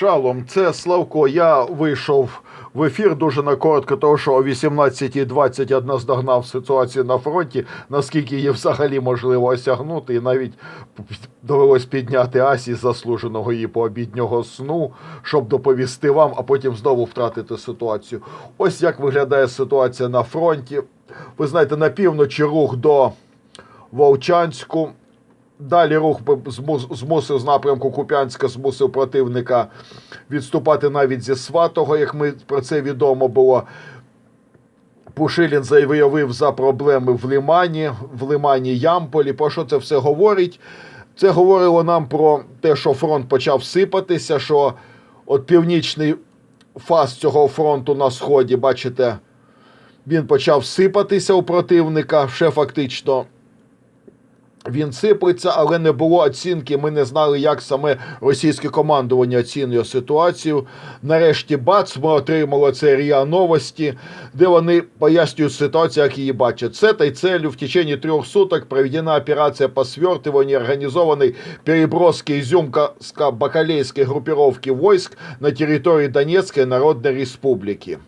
Шалом, це Славко. Я вийшов в ефір дуже на коротко, тому що о 18.20 я наздогнав ситуацію на фронті, наскільки її взагалі можливо осягнути, і навіть довелось підняти Асі заслуженого її пообіднього сну, щоб доповісти вам, а потім знову втратити ситуацію. Ось як виглядає ситуація на фронті. Ви знаєте, на півночі рух до Вовчанську. Далі рух змусив з напрямку Куп'янська, змусив противника відступати навіть зі Сватого, як ми про це відомо було. Пушилін заявив за проблеми в Лимані, в Лимані Ямполі. Про що це все говорить? Це говорило нам про те, що фронт почав сипатися, що от північний фаз цього фронту на сході, бачите, він почав сипатися у противника, ще фактично він сиплеться, але не було оцінки. Ми не знали, як саме російське командування оцінює ситуацію. Нарешті бац, ми отримали це РІА новості, де вони пояснюють ситуацію, як її бачать. С этой целью в течение трех суток проведена операция по свертыванию организованной переброски изюмско-бакалейской группировки войск на території Донецької Народної Республіки.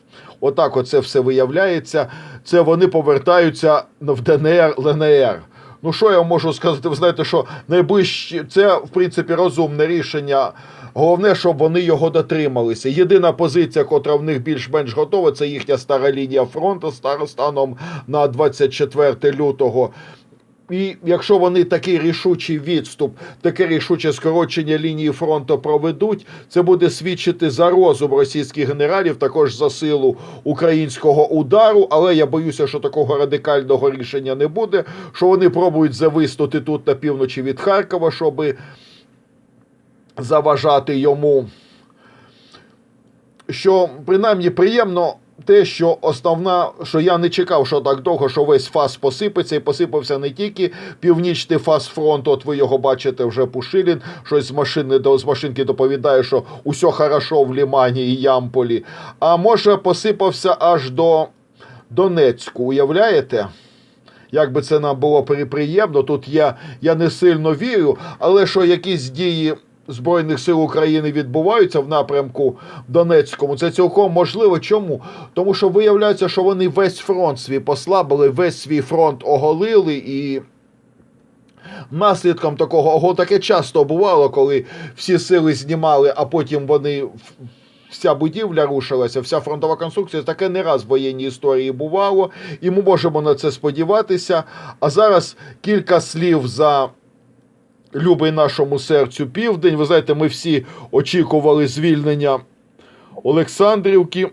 Отак оце все виявляється. Це вони повертаються в ДНР, ЛНР. Ну, що я можу сказати? Ви знаєте, що найближче це в принципі розумне рішення. Головне, щоб вони його дотрималися. Єдина позиція, котра в них більш-менш готова, це їхня стара лінія фронту станом на 24 лютого. І якщо вони такий рішучий відступ, таке рішуче скорочення лінії фронту проведуть, це буде свідчити за розум російських генералів, також за силу українського удару. Але я боюся, що такого радикального рішення не буде. Що вони пробують зависнути тут на півночі від Харкова, щоби заважати йому. Що принаймні приємно те, що основна, що я не чекав, що так довго, що весь фас посипеться, і посипався не тільки північний фас фронту, от ви його бачите вже Пушилін, щось з машини до з машинки доповідає, що усе хорошо в Лімані і Ямполі. А може посипався аж до Донецьку, уявляєте? Як би це нам було при- приємно, тут я, я не сильно вірю, але що якісь дії Збройних сил України відбуваються в напрямку Донецькому, це цілком можливо. Чому? Тому що виявляється, що вони весь фронт свій послабили, весь свій фронт оголили і. Наслідком такого ого, таке часто бувало, коли всі сили знімали, а потім вони вся будівля рушилася, вся фронтова конструкція. Таке не раз в воєнній історії бувало, і ми можемо на це сподіватися. А зараз кілька слів за. Любий нашому серцю південь. Ви знаєте, ми всі очікували звільнення Олександрівки.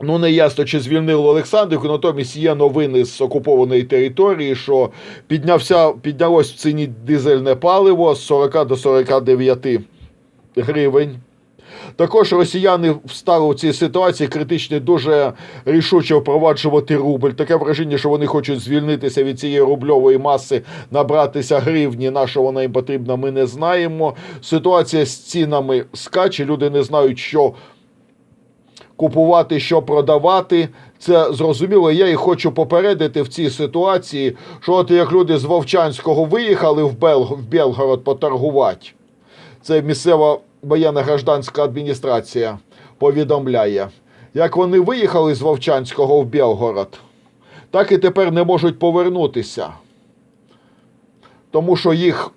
Ну, не ясно, чи звільнили Олександрівку, натомість є новини з окупованої території, що піднявся, піднялось в ціні дизельне паливо з 40 до 49 гривень. Також росіяни встали у цій ситуації критичні дуже рішуче впроваджувати рубль. Таке враження, що вони хочуть звільнитися від цієї рубльової маси, набратися гривні. На що вона їм потрібна, ми не знаємо. Ситуація з цінами скаче. Люди не знають, що купувати, що продавати. Це зрозуміло. Я їх хочу попередити в цій ситуації, що от як люди з Вовчанського виїхали в, Бел... в Белгород поторгувати. Це місцева воєнна гражданська адміністрація повідомляє. Як вони виїхали з Вовчанського в Белгород, так і тепер не можуть повернутися. Тому що їх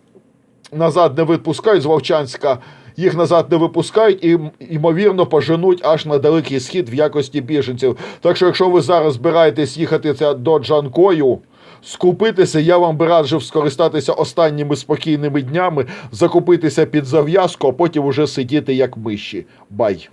назад не випускають з Вовчанська, їх назад не випускають і, ймовірно, поженуть аж на далекий схід в якості біженців. Так що, якщо ви зараз збираєтесь їхати до Джанкою, скупитися, я вам би раджив скористатися останніми спокійними днями, закупитися під зав'язку, а потім уже сидіти як миші. Бай!